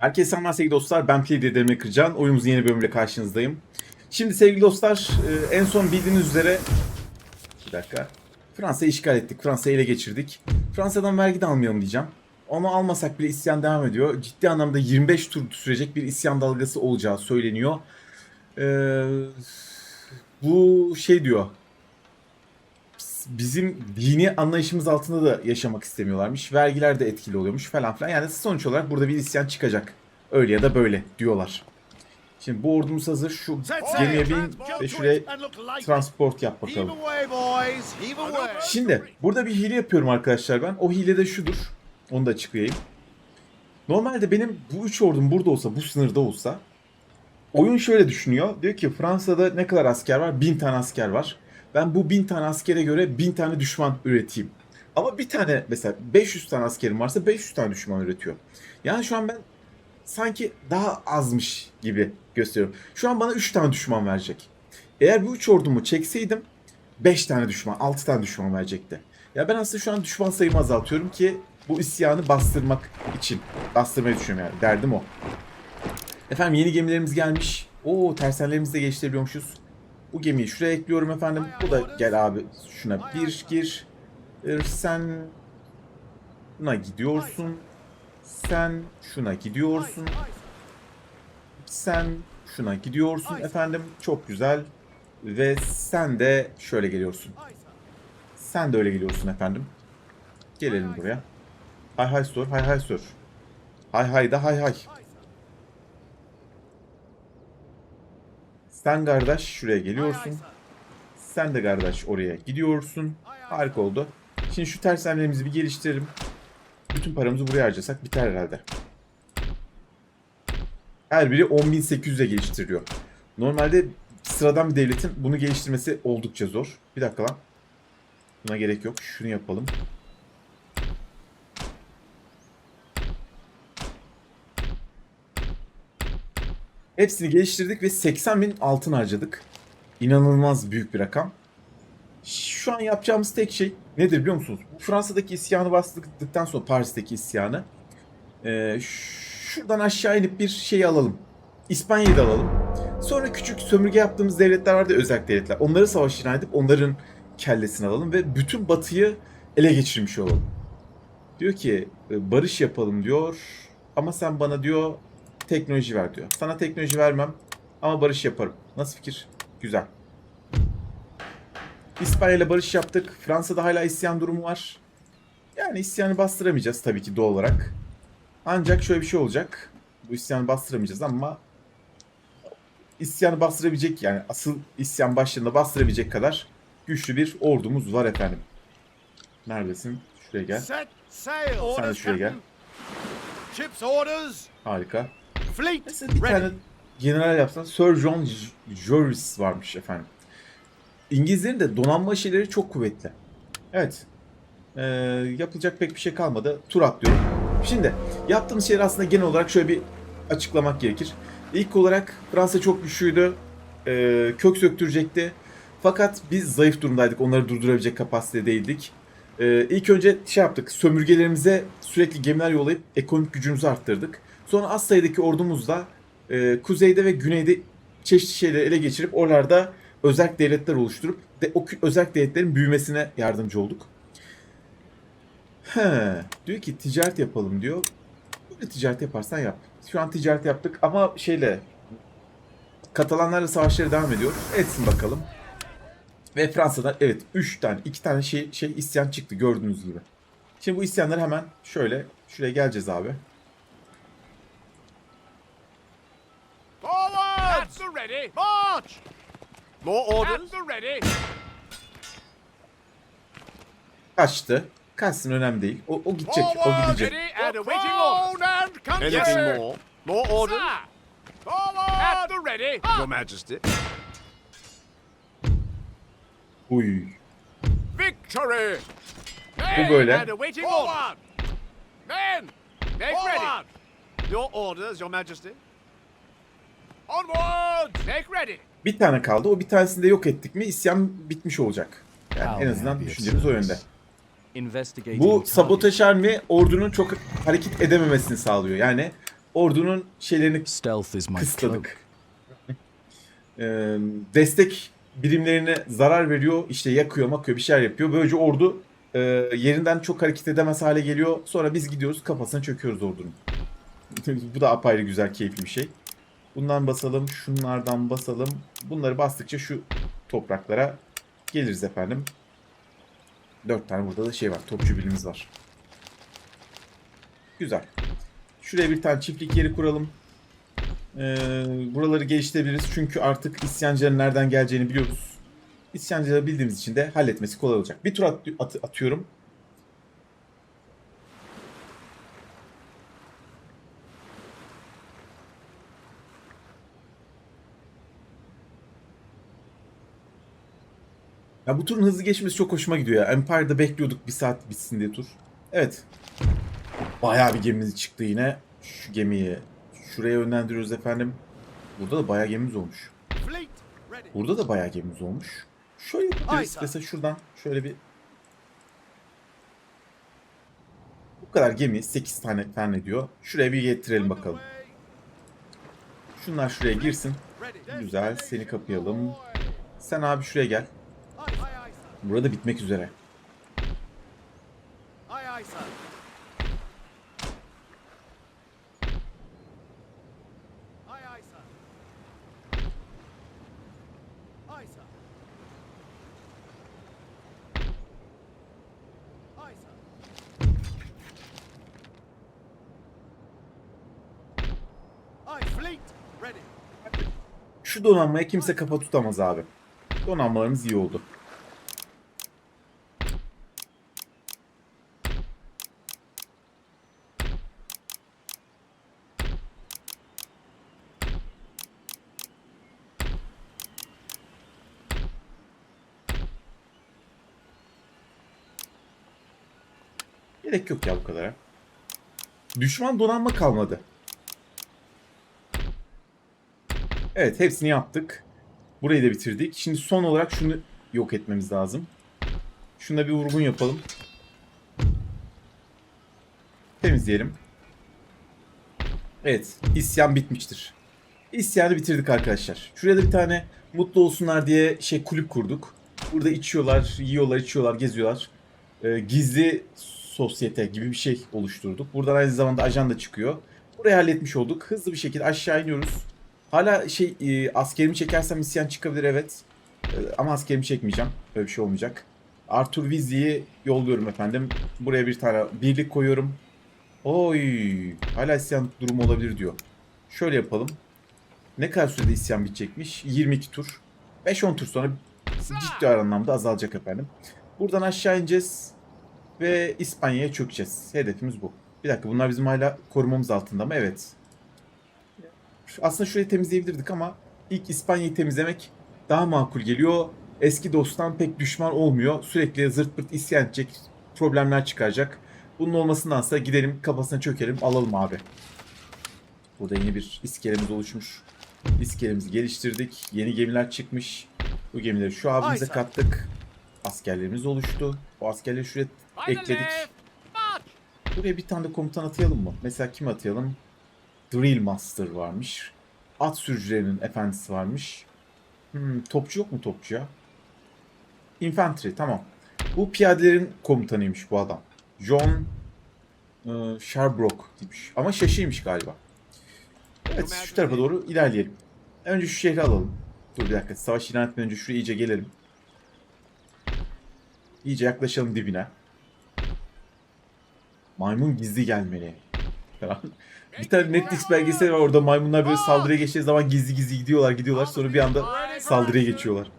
Herkese selamlar sevgili dostlar. Ben Play Demir Kırcan. Oyunumuzun yeni bölümüyle karşınızdayım. Şimdi sevgili dostlar e, en son bildiğiniz üzere bir dakika. Fransa'yı işgal ettik. Fransa'yı ele geçirdik. Fransa'dan vergi de almayalım diyeceğim. Onu almasak bile isyan devam ediyor. Ciddi anlamda 25 tur sürecek bir isyan dalgası olacağı söyleniyor. Ee, bu şey diyor. Bizim dini anlayışımız altında da yaşamak istemiyorlarmış. Vergiler de etkili oluyormuş falan filan. Yani sonuç olarak burada bir isyan çıkacak. Öyle ya da böyle diyorlar. Şimdi bu ordumuz hazır. Şu gemiye bin ve şuraya transport yap bakalım. Şimdi burada bir hile yapıyorum arkadaşlar ben. O hile de şudur. Onu da açıklayayım. Normalde benim bu üç ordum burada olsa, bu sınırda olsa oyun şöyle düşünüyor. Diyor ki Fransa'da ne kadar asker var? Bin tane asker var. Ben bu bin tane askere göre bin tane düşman üreteyim. Ama bir tane mesela 500 tane askerim varsa 500 tane düşman üretiyor. Yani şu an ben sanki daha azmış gibi gösteriyorum. Şu an bana 3 tane düşman verecek. Eğer bu 3 ordumu çekseydim 5 tane düşman, 6 tane düşman verecekti. Ya ben aslında şu an düşman sayımı azaltıyorum ki bu isyanı bastırmak için. Bastırmayı düşünüyorum yani. Derdim o. Efendim yeni gemilerimiz gelmiş. Oo tersanelerimizi de geliştirebiliyormuşuz. Bu gemiyi şuraya ekliyorum efendim. Bu da gel abi şuna bir gir. Er, Sen buna gidiyorsun. Sen şuna gidiyorsun. Sen şuna gidiyorsun efendim. Çok güzel. Ve sen de şöyle geliyorsun. Sen de öyle geliyorsun efendim. Gelelim buraya. Hay hay sor, hay hay sor. Hay hay da hay hay. Sen kardeş şuraya geliyorsun. Sen de kardeş oraya gidiyorsun. Harika oldu. Şimdi şu tersanelerimizi bir geliştirelim. Bütün paramızı buraya harcasak biter herhalde. Her biri 10.800'e geliştiriliyor. Normalde sıradan bir devletin bunu geliştirmesi oldukça zor. Bir dakika lan. Buna gerek yok. Şunu yapalım. Hepsini geliştirdik ve 80 bin altın harcadık. İnanılmaz büyük bir rakam. Şu an yapacağımız tek şey nedir biliyor musunuz? Fransa'daki isyanı bastıktan sonra Paris'teki isyanı. Ee, şuradan aşağı inip bir şey alalım. İspanya'yı da alalım. Sonra küçük sömürge yaptığımız devletler vardı özel devletler. Onları savaş ilan edip onların kellesini alalım ve bütün batıyı ele geçirmiş olalım. Diyor ki barış yapalım diyor ama sen bana diyor teknoloji ver diyor. Sana teknoloji vermem ama barış yaparım. Nasıl fikir? Güzel. İspanya ile barış yaptık. Fransa'da hala isyan durumu var. Yani isyanı bastıramayacağız tabii ki doğal olarak. Ancak şöyle bir şey olacak. Bu isyanı bastıramayacağız ama isyanı bastırabilecek yani asıl isyan başlığında bastırabilecek kadar güçlü bir ordumuz var efendim. Neredesin? Şuraya gel. Sen de şuraya gel. Harika. Fleet. Mesela bir tane general yapsan Sir John J- Joris varmış efendim. İngilizlerin de donanma şeyleri çok kuvvetli. Evet. Ee, yapılacak pek bir şey kalmadı. Tur atlıyorum. Şimdi yaptığımız şeyler aslında genel olarak şöyle bir açıklamak gerekir. İlk olarak Fransa çok güçlüydü. Ee, kök söktürecekti. Fakat biz zayıf durumdaydık. Onları durdurabilecek kapasitede değildik. Ee, ilk önce şey yaptık. Sömürgelerimize sürekli gemiler yollayıp ekonomik gücümüzü arttırdık. Sonra az sayıdaki ordumuzla e, kuzeyde ve güneyde çeşitli şeyleri ele geçirip oralarda özel devletler oluşturup de, o özel devletlerin büyümesine yardımcı olduk. He, diyor ki ticaret yapalım diyor. Böyle ticaret yaparsan yap. Şu an ticaret yaptık ama şeyle Katalanlarla savaşları devam ediyor. Etsin bakalım. Ve Fransa'dan evet 3 tane 2 tane şey, şey isyan çıktı gördüğünüz gibi. Şimdi bu isyanları hemen şöyle şuraya geleceğiz abi. Forward. At the ready. March. More orders. At the ready. Kaçtı. Kaçsın önemli değil. O, o gidecek. O Forward. gidecek. Ready and awaiting orders. And come Anything more? More orders? Sir. Forward. At the ready. Your Majesty. Uy. Victory. Bu böyle. And awaiting orders. Men. Make ready. Your orders, Your Majesty. Onward. Make ready. Bir tane kaldı. O bir tanesini de yok ettik mi isyan bitmiş olacak. Yani en azından düşüncemiz o yönde. Bu sabotaj harmi ordunun çok hareket edememesini sağlıyor. Yani ordunun şeylerini kısıtladık. Destek birimlerine zarar veriyor, işte yakıyor, makıyor, bir şeyler yapıyor. Böylece ordu e, yerinden çok hareket edemez hale geliyor. Sonra biz gidiyoruz, kafasına çöküyoruz ordunun. Bu da apayrı güzel, keyifli bir şey. Bundan basalım, şunlardan basalım. Bunları bastıkça şu topraklara geliriz efendim. Dört tane burada da şey var, topçu birimiz var. Güzel. Şuraya bir tane çiftlik yeri kuralım. Ee, buraları geliştirebiliriz çünkü artık isyancıların nereden geleceğini biliyoruz. İsyancıları bildiğimiz için de halletmesi kolay olacak. Bir tur at- atıyorum. Ya bu turun hızlı geçmesi çok hoşuma gidiyor ya. Empire'da bekliyorduk bir saat bitsin diye tur. Evet. Bayağı bir gemimiz çıktı yine. Şu gemiyi şuraya yönlendiriyoruz efendim. Burada da bayağı gemimiz olmuş. Burada da bayağı gemimiz olmuş. Şöyle yapabiliriz. Mesela şuradan şöyle bir bu kadar gemi 8 tane falan ediyor. Şuraya bir getirelim bakalım. Şunlar şuraya girsin. Güzel. Seni kapayalım. Sen abi şuraya gel. Burada bitmek üzere. Aye fleet ready. Şu donanmaya kimse kafa tutamaz abi. Donanmalarımız iyi oldu. Gerek yok ya bu kadara. Düşman donanma kalmadı. Evet hepsini yaptık. Burayı da bitirdik. Şimdi son olarak şunu yok etmemiz lazım. Şuna bir vurgun yapalım. Temizleyelim. Evet isyan bitmiştir. İsyanı bitirdik arkadaşlar. Şuraya da bir tane mutlu olsunlar diye şey kulüp kurduk. Burada içiyorlar, yiyorlar, içiyorlar, geziyorlar. Ee, gizli sosyete gibi bir şey oluşturduk. Buradan aynı zamanda ajan da çıkıyor. Burayı halletmiş olduk. Hızlı bir şekilde aşağı iniyoruz. Hala şey e, askerimi çekersem isyan çıkabilir evet. E, ama askerimi çekmeyeceğim. Böyle bir şey olmayacak. Arthur Weasley'i yolluyorum efendim. Buraya bir tane birlik koyuyorum. Oy, hala isyan durumu olabilir diyor. Şöyle yapalım. Ne kadar sürede isyan bitecekmiş? 22 tur. 5-10 tur sonra ciddi anlamda azalacak efendim. Buradan aşağı ineceğiz ve İspanya'ya çökeceğiz. Hedefimiz bu. Bir dakika bunlar bizim hala korumamız altında mı? Evet. Aslında şurayı temizleyebilirdik ama ilk İspanya'yı temizlemek daha makul geliyor. Eski dosttan pek düşman olmuyor. Sürekli zırt pırt isyan edecek, problemler çıkaracak. Bunun olmasındansa gidelim kafasına çökelim alalım abi. Burada yeni bir iskelemiz oluşmuş. İskelemizi geliştirdik. Yeni gemiler çıkmış. Bu gemileri şu abimize kattık. Askerlerimiz oluştu. O askerleri şuraya ekledik. Buraya bir tane de komutan atayalım mı? Mesela kim atayalım? Drill Master varmış. At sürücülerinin efendisi varmış. Hmm, topçu yok mu topçu ya? Infantry tamam. Bu piyadelerin komutanıymış bu adam. John e, Sherbrooke demiş. Ama şaşıymış galiba. Evet şu tarafa doğru ilerleyelim. Önce şu şehri alalım. Dur bir dakika. Savaş ilan etmeden önce şuraya iyice gelelim. İyice yaklaşalım dibine. Maymun gizli gelmeli. Bir tane Netflix belgeseli var orada maymunlar böyle saldırıya geçtiği zaman gizli gizli gidiyorlar gidiyorlar sonra bir anda saldırıya geçiyorlar.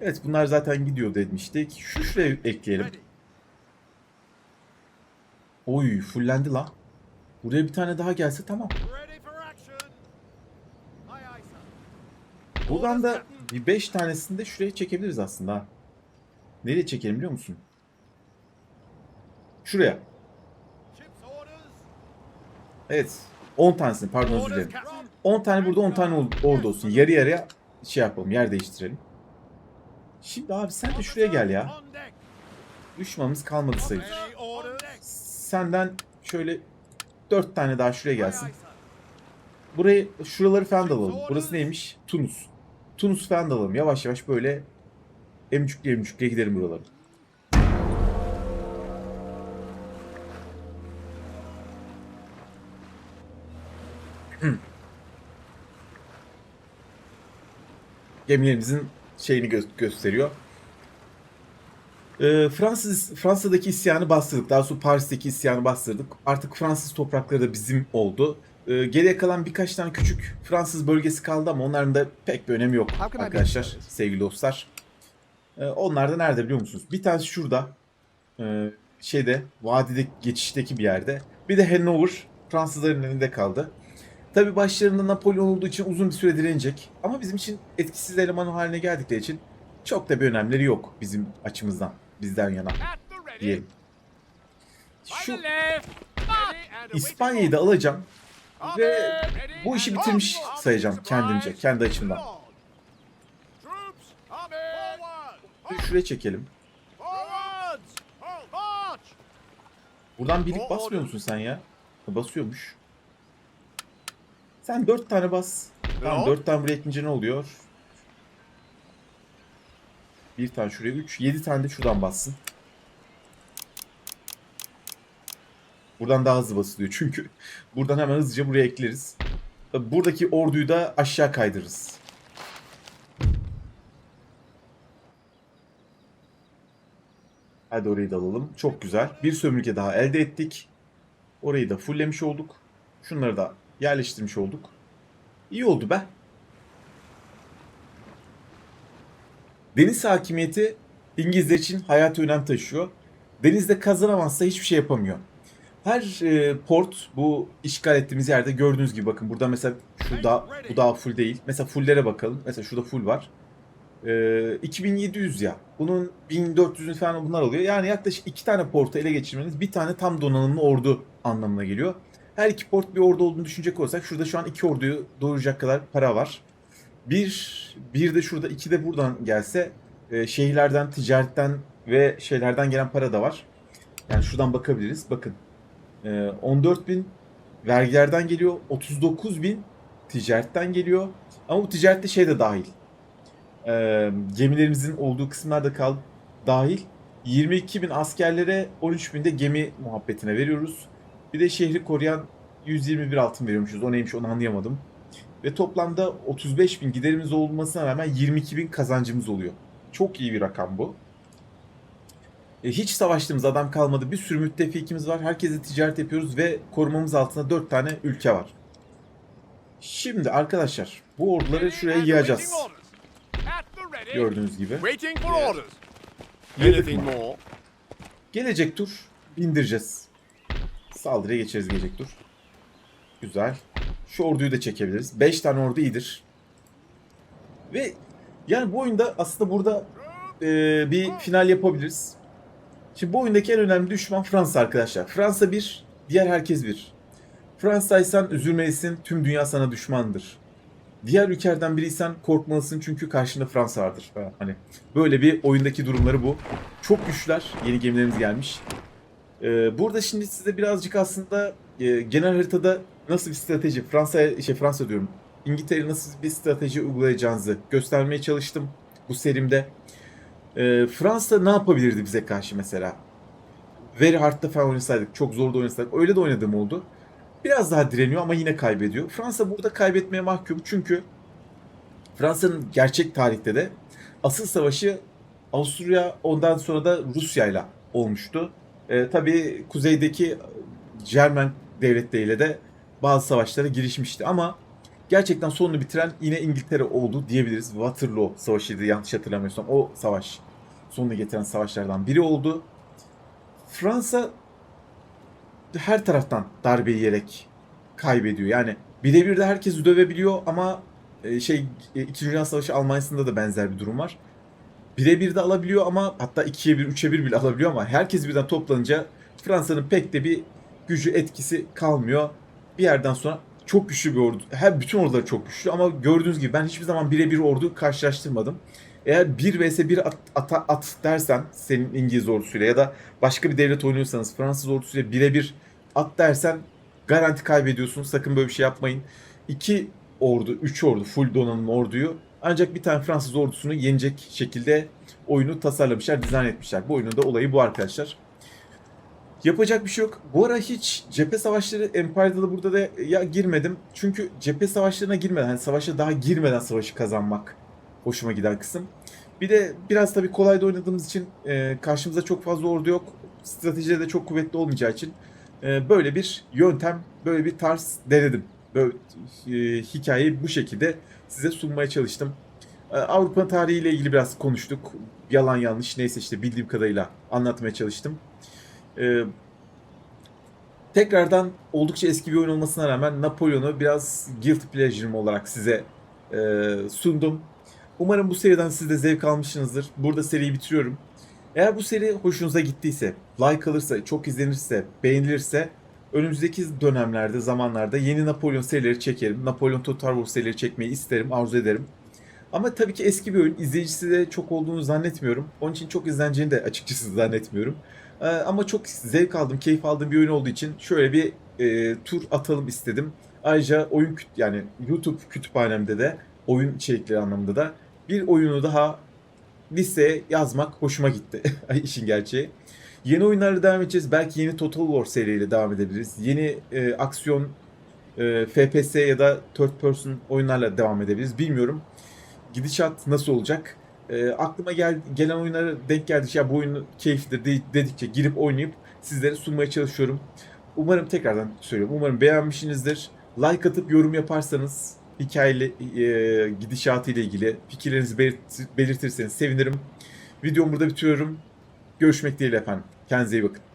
Evet bunlar zaten gidiyor demiştik. Şu şuraya ekleyelim. Oy fullendi lan. Buraya bir tane daha gelse tamam. Buradan da bir 5 tanesini de şuraya çekebiliriz aslında. Nereye çekelim biliyor musun? Şuraya. Evet. 10 tanesini pardon özür dilerim. Captain. 10 tane burada 10 tane orada olsun. Yarı yarıya şey yapalım yer değiştirelim. Şimdi abi sen de şuraya gel ya. Düşmanımız kalmadı sayılır. Senden şöyle 4 tane daha şuraya gelsin. Burayı, şuraları falan da alalım. Burası neymiş? Tunus. Tunus falan da alalım. Yavaş yavaş böyle emcükle emcükle gidelim buraları. Gemilerimizin şeyini gö- gösteriyor. Ee, Fransız Fransa'daki isyanı bastırdık. Daha sonra Paris'teki isyanı bastırdık. Artık Fransız toprakları da bizim oldu. Ee, geriye kalan birkaç tane küçük Fransız bölgesi kaldı ama onların da pek bir önemi yok arkadaşlar, sevgili dostlar. Ee, onlar da nerede biliyor musunuz? Bir tanesi şurada. Ee, şeyde, vadide geçişteki bir yerde. Bir de Hanover Fransızların elinde kaldı. Tabi başlarında Napolyon olduğu için uzun bir süre direnecek. Ama bizim için etkisiz eleman haline geldikleri için çok da bir önemleri yok bizim açımızdan. Bizden yana diyelim. Şu İspanya'yı da alacağım ve bu işi bitirmiş sayacağım kendimce, kendi açımdan. Şuraya çekelim. Buradan birlik basmıyor musun sen ya? Basıyormuş. Sen dört tane bas. Tamam dört tane buraya ekleyince ne oluyor? Bir tane şuraya üç. Yedi tane de şuradan bassın. Buradan daha hızlı basılıyor çünkü. Buradan hemen hızlıca buraya ekleriz. Buradaki orduyu da aşağı kaydırırız. Hadi orayı da alalım. Çok güzel. Bir sömürge daha elde ettik. Orayı da fulllemiş olduk. Şunları da yerleştirmiş olduk. İyi oldu be. Deniz hakimiyeti İngilizler için hayati önem taşıyor. Denizde kazanamazsa hiçbir şey yapamıyor. Her e, port bu işgal ettiğimiz yerde gördüğünüz gibi bakın burada mesela şu da bu daha full değil. Mesela fulllere bakalım. Mesela şurada full var. E, 2700 ya. Bunun 1400'ün falan bunlar alıyor. Yani yaklaşık iki tane portu ele geçirmeniz bir tane tam donanımlı ordu anlamına geliyor. Her iki port bir ordu olduğunu düşünecek olursak şurada şu an iki orduyu doyuracak kadar para var. Bir, bir de şurada iki de buradan gelse e, şehirlerden, ticaretten ve şeylerden gelen para da var. Yani şuradan bakabiliriz. Bakın. E, 14 bin vergilerden geliyor. 39 bin ticaretten geliyor. Ama bu ticarette şey de dahil. E, gemilerimizin olduğu kısımlar da kal dahil. 22 bin askerlere 13 bin de gemi muhabbetine veriyoruz. Bir de şehri koruyan 121 altın veriyormuşuz. O neymiş onu anlayamadım. Ve toplamda 35 bin giderimiz olmasına rağmen 22 bin kazancımız oluyor. Çok iyi bir rakam bu. E, hiç savaştığımız adam kalmadı. Bir sürü müttefikimiz var. Herkese ticaret yapıyoruz ve korumamız altında 4 tane ülke var. Şimdi arkadaşlar bu orduları şuraya ready. Gördüğünüz gibi. Yedik mi? Gelecek tur bindireceğiz. Saldırıya geçeriz gelecek tur. Güzel. Şu orduyu da çekebiliriz. 5 tane ordu iyidir. Ve yani bu oyunda aslında burada e, bir final yapabiliriz. Şimdi bu oyundaki en önemli düşman Fransa arkadaşlar. Fransa bir, diğer herkes bir. Fransa'ysan üzülmelisin, tüm dünya sana düşmandır. Diğer ülkelerden biriysen korkmalısın çünkü karşında Fransa vardır. Ha, Hani böyle bir oyundaki durumları bu. Çok güçler. Yeni gemilerimiz gelmiş. Ee, burada şimdi size birazcık aslında e, genel haritada nasıl bir strateji, Fransa şey Fransa diyorum. İngiltere nasıl bir strateji uygulayacağınızı göstermeye çalıştım bu serimde. Ee, Fransa ne yapabilirdi bize karşı mesela? Very hard'da falan oynasaydık, çok zor da oynasaydık. Öyle de oynadığım oldu. Biraz daha direniyor ama yine kaybediyor. Fransa burada kaybetmeye mahkum çünkü Fransa'nın gerçek tarihte de asıl savaşı Avusturya ondan sonra da Rusya ile olmuştu. Ee, tabii kuzeydeki Cermen devletleriyle de bazı savaşlara girişmişti ama gerçekten sonunu bitiren yine İngiltere oldu diyebiliriz. Waterloo Savaşı'ydı yanlış hatırlamıyorsam. O savaş sonunu getiren savaşlardan biri oldu. Fransa her taraftan darbe yiyerek kaybediyor. Yani birebir de herkesi dövebiliyor ama e, şey e, İkinci Dünya Savaşı Almanya'sında da benzer bir durum var. Birebir de alabiliyor ama hatta 2'ye 1, 3'e 1 bile alabiliyor ama herkes birden toplanınca Fransa'nın pek de bir gücü etkisi kalmıyor. Bir yerden sonra çok güçlü bir ordu. Her bütün orduları çok güçlü ama gördüğünüz gibi ben hiçbir zaman birebir ordu karşılaştırmadım. Eğer 1 vs 1 at, at, at dersen senin İngiliz ordusuyla ya da başka bir devlet oynuyorsanız Fransız ordusuyla birebir at dersen garanti kaybediyorsun. Sakın böyle bir şey yapmayın. iki ordu, üç ordu, full donanım orduyu ancak bir tane Fransız ordusunu yenecek şekilde oyunu tasarlamışlar, dizayn etmişler. Bu oyunun da olayı bu arkadaşlar. Yapacak bir şey yok. Bu ara hiç cephe savaşları Empire'da da burada da ya girmedim. Çünkü cephe savaşlarına girmeden, hani savaşa daha girmeden savaşı kazanmak hoşuma giden kısım. Bir de biraz tabii kolay da oynadığımız için e, karşımıza çok fazla ordu yok. Stratejide de çok kuvvetli olmayacağı için e, böyle bir yöntem, böyle bir tarz denedim. Böyle e, hikayeyi bu şekilde size sunmaya çalıştım. E, Avrupa tarihiyle ilgili biraz konuştuk. Yalan yanlış neyse işte bildiğim kadarıyla anlatmaya çalıştım. E, tekrardan oldukça eski bir oyun olmasına rağmen Napolyon'u biraz guilty pleasure'ım olarak size e, sundum. Umarım bu seriden siz de zevk almışsınızdır. Burada seriyi bitiriyorum. Eğer bu seri hoşunuza gittiyse, like alırsa, çok izlenirse, beğenilirse önümüzdeki dönemlerde, zamanlarda yeni Napolyon serileri çekerim. Napolyon Total War serileri çekmeyi isterim, arzu ederim. Ama tabii ki eski bir oyun. izleyicisi de çok olduğunu zannetmiyorum. Onun için çok izleneceğini de açıkçası zannetmiyorum. Ee, ama çok zevk aldım, keyif aldığım bir oyun olduğu için şöyle bir e, tur atalım istedim. Ayrıca oyun küt yani YouTube kütüphanemde de oyun içerikleri anlamında da bir oyunu daha listeye yazmak hoşuma gitti. işin gerçeği. Yeni oyunlarla devam edeceğiz. Belki yeni Total War seriyle devam edebiliriz. Yeni e, aksiyon e, FPS ya da third person oyunlarla devam edebiliriz. Bilmiyorum. Gidişat nasıl olacak? E, aklıma gel, gelen oyunlara denk geldikçe ya bu oyun keyiflidir de- dedikçe girip oynayıp sizlere sunmaya çalışıyorum. Umarım tekrardan söylüyorum. Umarım beğenmişsinizdir. Like atıp yorum yaparsanız hikayeli e, gidişatı ile ilgili fikirlerinizi belirt- belirtirseniz sevinirim. Videomu burada bitiriyorum. Görüşmek dileğiyle efendim. Kendinize iyi bakın.